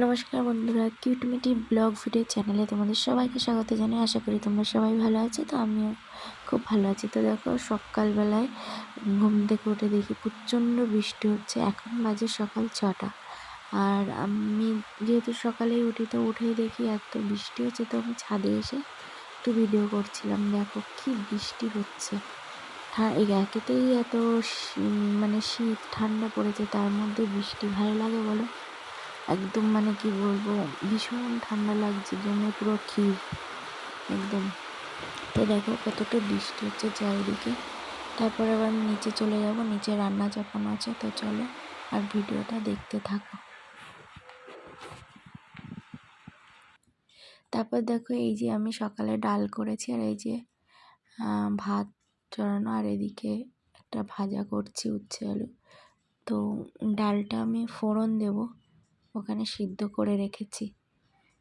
নমস্কার বন্ধুরা, কিউটমিটি blog video চ্যানেলে তোমাদের সবাইকে স্বাগত জানাই। আশা করি তোমরা সবাই ভালো আছো, তো আমিও খুব ভালো আছি। তো দেখো, সকালবেলায় ঘুম থেকে উঠে দেখি প্রচণ্ড বৃষ্টি হচ্ছে। এখন বাজে সকাল ছটা। আর আমি যেহেতু সকালেই উঠি, তো উঠেই দেখি এত বৃষ্টি হচ্ছে, তো আমি ছাদে এসে একটু ভিডিও করছিলাম। দেখো কি বৃষ্টি হচ্ছে। এই একেতেই এত মানে শীত, ঠান্ডা পড়েছে, তার মধ্যে বৃষ্টি ভালো লাগে বলো? একদম মানে কি বলব, ভীষণ ঠান্ডা লাগছে জন্য পুরো ক্ষীর, একদম। তো দেখো কতটা বৃষ্টি হচ্ছে চারিদিকে। তারপরে আবার নিচে চলে যাব, নিচে রান্না চাপানো আছে, তো চলো আর ভিডিওটা দেখতে থাকো। তারপর দেখো এই যে আমি সকালে ডাল করেছি আর এই যে ভাত চড়ানো আর এদিকে একটা ভাজা করছি উচ্ছে আলু। তো ডালটা আমি ফোড়ন দেবো। ওখানে সিদ্ধ করে রেখেছি।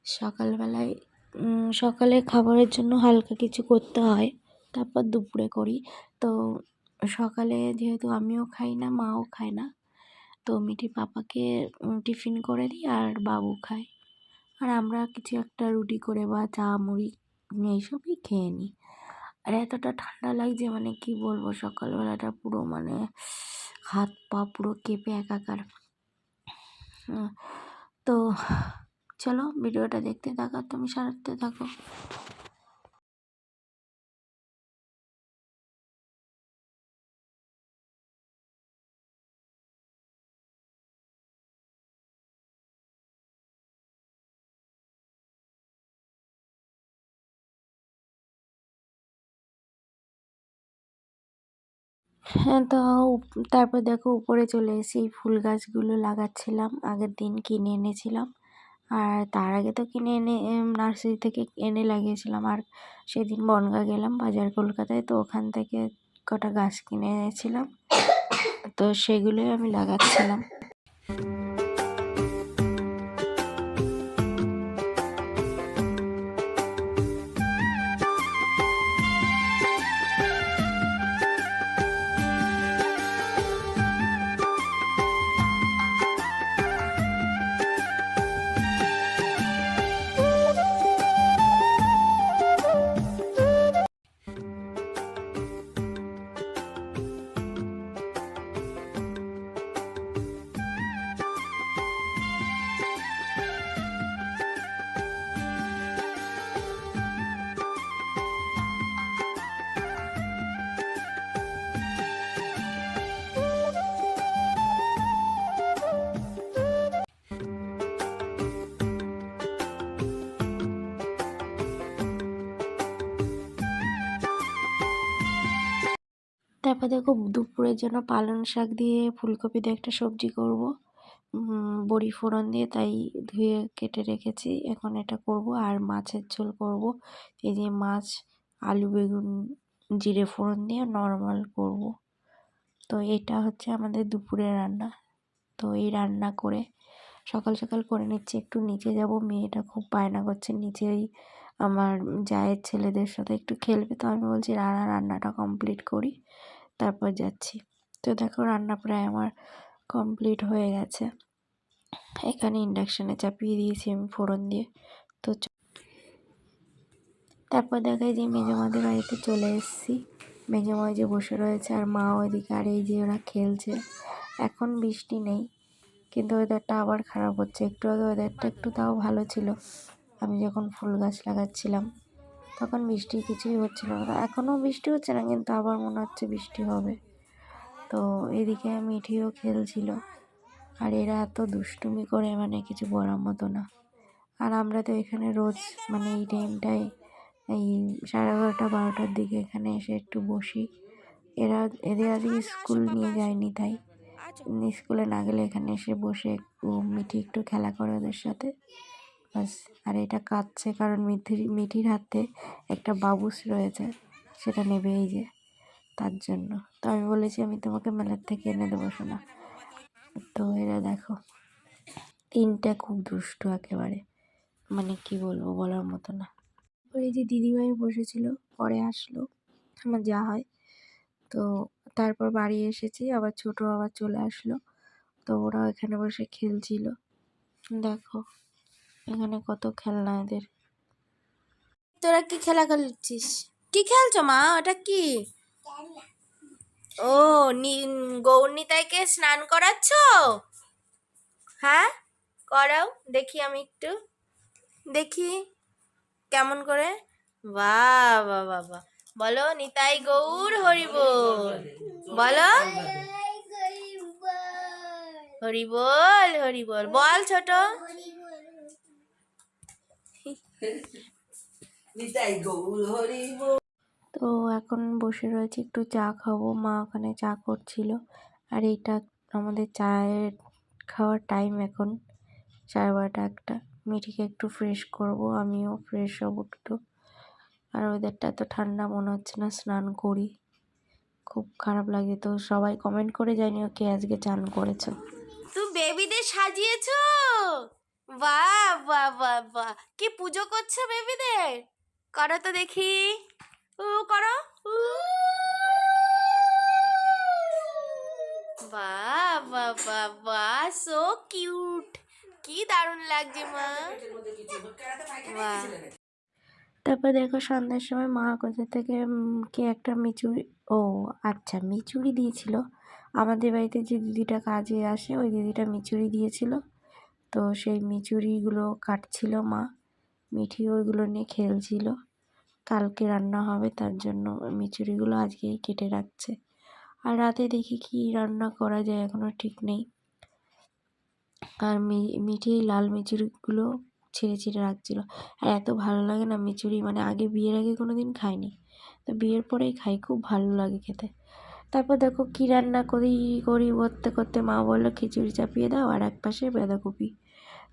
সকালবেলায় সকালে খাবারের জন্য হালকা কিছু করতে হয়, তারপর দুপুরে করি। তো সকালে যেহেতু আমিও খাই না, মাও খায় না, তো মিঠি পাপাকে টিফিন করে দিই আর বাবু খায়। আর আমরা কিছু একটা রুটি করে বা চা, মুড়ি, এইসবই খেয়ে নিই। আর এতটা ঠান্ডা লাগছে মানে কি বলব, সকালবেলাটা পুরো মানে হাত পা পুরো কেঁপে একাকার। তো চলো ভিডিওটা দেখতে থাকো তুমি সারাতে থাকো। হ্যাঁ তো তারপর দেখো উপরে চলে এসে এই ফুল গাছগুলো লাগাচ্ছিলাম, আগের দিন কিনে এনেছিলাম। আর তার আগে তো কিনে এনে নার্সারি থেকে এনে লাগিয়েছিলাম। আর সেদিন বনগা গেলাম বাজার কলকাতায়, তো ওখান থেকে কটা গাছ কিনে এনেছিলাম তো সেগুলোই আমি লাগাচ্ছিলাম। তারপর দেখো দুপুরের জন্য পালং শাক দিয়ে ফুলকপি দিয়ে একটা সবজি করব। বড়ি ফোড়ন দিয়ে তাই ধুয়ে কেটে রেখেছি। এখন এটা করব আর মাছের ঝোল করব। এই যে মাছ, আলু, বেগুন, জিরে ফোড়ন দিয়ে নর্মাল করব। তো এটা হচ্ছে আমাদের দুপুরের রান্না। তো এই রান্না করে সকাল সকাল করে নিচ্ছি। একটু নিচে যাব। মেয়েটা খুব বায়না করছে। নিচেই আমার জায়ের ছেলেদের সাথে একটু খেলবে। তো আমি বলছি রান্না রান্নাটা কমপ্লিট করি। তারপর যাচ্ছি। তো দেখো রান্না প্রায় আমার কমপ্লিট হয়ে গেছে। এখানে ইন্ডাকশানে চাপিয়ে দিয়েছি আমি ফোড়ন দিয়ে। তো তারপর দেখায় যে মেজমাদের বাড়িতে চলে এসেছি। মেজমাই যে বসে রয়েছে আর মা ওইদিকে আর এই যে ওরা খেলছে। এখন বৃষ্টি নেই, কিন্তু ওয়েদারটা আবার খারাপ হচ্ছে। একটু আগে ওয়েদারটা একটু তাও ভালো ছিল। আমি যখন ফুল গাছ লাগাচ্ছিলাম তখন বৃষ্টি কিছুই হচ্ছিল না। এখনও বৃষ্টি হচ্ছে না, কিন্তু আবার মনে হচ্ছে বৃষ্টি হবে। তো এদিকে মিঠিও খেলছিল। আর এরা এত দুষ্টুমি করে মানে কিছু বলার মতো না। আর আমরা তো এখানে রোজ মানে এই টাইমটায়, এই সাড়ে এগারোটা, বারোটার দিকে এখানে এসে একটু বসি। এরা, এদের আজকে স্কুল নিয়ে যায়নি তাই। স্কুলে না গেলে এখানে এসে বসে একটু, মিঠি একটু খেলা করে ওদের সাথে। ব্যাস, আর এটা কাঁদছে কারণ মিঠির মিঠির হাতে একটা বাবুস রয়েছে, সেটা নেবে এই যে, তার জন্য। তো আমি বলেছি, আমি তোমাকে মেলার থেকে এনে দেবো শোনা তো এরা দেখো, তিনটা খুব দুষ্টু একেবারে মানে কি বলব বলার মতো না। এই যে দিদিভাই বসেছিল, পরে আসলো, আমার যা হয়। তো তারপর বাড়ি এসেছি, আবার ছোট আবার চলে আসলো, তো ওরাও এখানে বসে খেলছিল। দেখো এখানে কত খেলনা এদের? তোরা কি খেলা খেলছিস? কি খেলছো মা? ওটা কি? ও গৌরনীতাইকে স্নান করাচ্ছ? হ্যাঁ? করাও, দেখি আমি একটু। দেখি, কেমন করে? বাহ বাহ। বলো, নিতাই গৌর হরিবোল। বলো। হরিবোল হরিবোল। বল ছোট নিতাই গৌর হরি বল। তো এখন বসে রয়েছি, একটু চা খাব। মা ওখানে চা করছিল। আর এইটা আমাদের চায়ের খাওয়ার টাইম এখন, সাড়ে বারোটা একটা। মিঠিকে একটু ফ্রেশ করব, আমিও ফ্রেশ হব একটু। আর ওয়েদারটা এত ঠান্ডা, মনে হচ্ছে না স্নান করি। খুব খারাপ লাগে তো, সবাই কমেন্ট করে জানিও কে আজকে চান করেছ। তুমি বেবিদের সাজিয়েছো? বাহ বাহ বাহ বাহ। কি পুজো করছ বেবিদের? করো তো দেখি। উ, করো। বাহ বাহ বাহ বাহ সো কিউট কি দারুণ লাগছে, মা। বাহ। তারপর দেখো সন্ধ্যার সময় মা কোথা থেকে কে একটা মিচুরি, ও আচ্ছা মিচুরি দিয়েছিল। আমাদের বাড়িতে যে দিদিটা কাজে আসে, ওই দিদিটা মিচুরি দিয়েছিল। তো সেই মিচুরিগুলো কাটছিল মা। মিঠি ওইগুলো নিয়ে খেলছিল। কালকে রান্না হবে, তার জন্য মিচুরিগুলো আজকেই কেটে রাখছে। আর রাতে দেখি কি রান্না করা যায় এখনও ঠিক নেই। আর মিঠি লাল মিচুরিগুলো ছিঁড়ে ছিঁড়ে রাখছিল। আর এত ভালো লাগে না মিচুরি মানে আগে বিয়ের আগে কোনো দিন খাইনি। তো বিয়ের পরেই খাই, খুব ভালো লাগে খেতে। তারপর দেখো কী রান্না করি করি করতে করতে মা বলল, খিচুড়ি চাপিয়ে দাও আর এক পাশে বাঁধাকপি।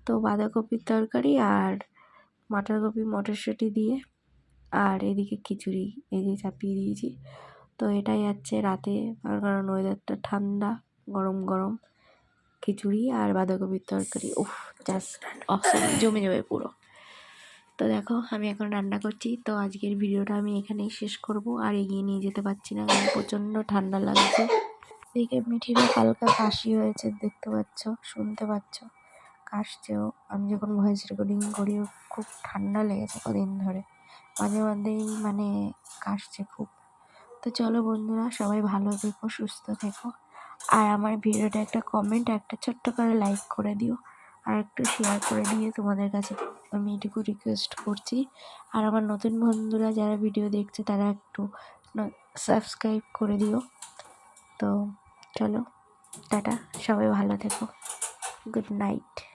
তো বাঁধাকপির তরকারি আর মটরকপি মটরশুঁটি দিয়ে। আর এদিকে খিচুড়ি, এই যে চাপিয়ে দিয়েছি। তো এটাই যাচ্ছে রাতে, তার কারণ ওয়েদারটা ঠান্ডা, গরম গরম। খিচুড়ি আর বাঁধাকপির তরকারি, উফ জাস্ট অসম জমে যাবে পুরো। তো দেখো, আমি এখন রান্না করছি। তো আজকের ভিডিওটা আমি এখানেই শেষ করব। আর এগিয়ে নিয়ে যেতে পারছি না, কারণ প্রচণ্ড ঠান্ডা লাগছে। এদিকে মিঠিরও হালকা কাশি হয়েছে, দেখতে পাচ্ছ, শুনতে পাচ্ছ। কাশছেও আমি যখন ভয়েস রেকর্ডিং করি খুব ঠান্ডা লেগেছে কদিন ধরে। মাঝে মাঝেই মানে কাশছে খুব। তো চলো বন্ধুরা, সবাই ভালো থেকো, সুস্থ থেকো। আর আমার ভিডিওটা একটা কমেন্ট একটা ছোট্ট করে লাইক করে দিও। আর একটু শেয়ার করে দিয়ে তোমাদের কাছে আমি এটুকু রিকোয়েস্ট করছি। আর আমার নতুন বন্ধুরা যারা ভিডিও দেখছে, তারা একটু সাবস্ক্রাইব করে দিও। তো চলো, টাটা, সবাই ভালো থেকো। Good night